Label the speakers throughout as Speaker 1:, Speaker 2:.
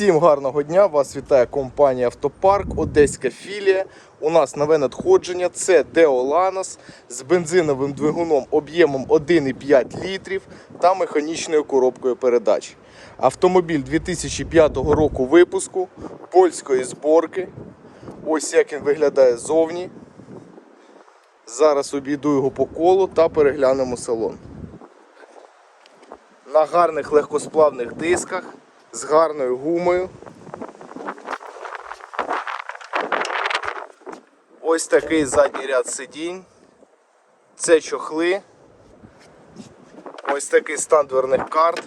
Speaker 1: Всім гарного дня! Вас вітає компанія Автопарк, Одеська філія. У нас нове надходження. Це Део Ланос з бензиновим двигуном об'ємом 1,5 літрів та механічною коробкою передач. Автомобіль 2005 року випуску польської зборки. Ось як він виглядає ззовні. Зараз обійду його по колу та переглянемо салон. На гарних легкосплавних дисках з гарною гумою. Ось такий задній ряд сидінь. Це чохли. Ось такий стан дверних карт.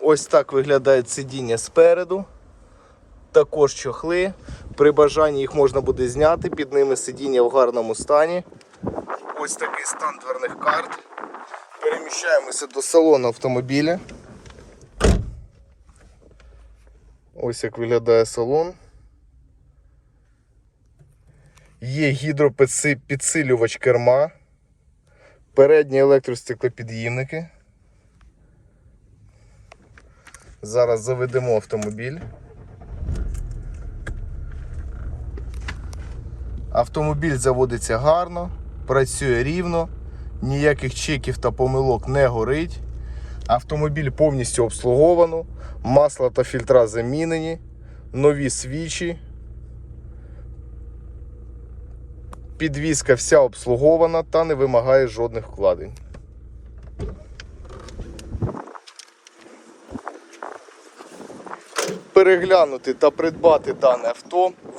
Speaker 1: Ось так виглядають сидіння спереду. Також чохли. При бажанні їх можна буде зняти, під ними сидіння в гарному стані. Ось такий стан дверних карт. Переміщаємося до салону автомобіля. Ось як виглядає салон. Є гідропідсилювач керма, передні електростеклопід'їмники. Зараз заведемо автомобіль. Автомобіль заводиться гарно, працює рівно, ніяких чеків та помилок не горить. Автомобіль повністю обслуговано, масло та фільтра замінені, нові свічі. Підвізка вся обслугована та не вимагає жодних вкладень. Переглянути та придбати дане авто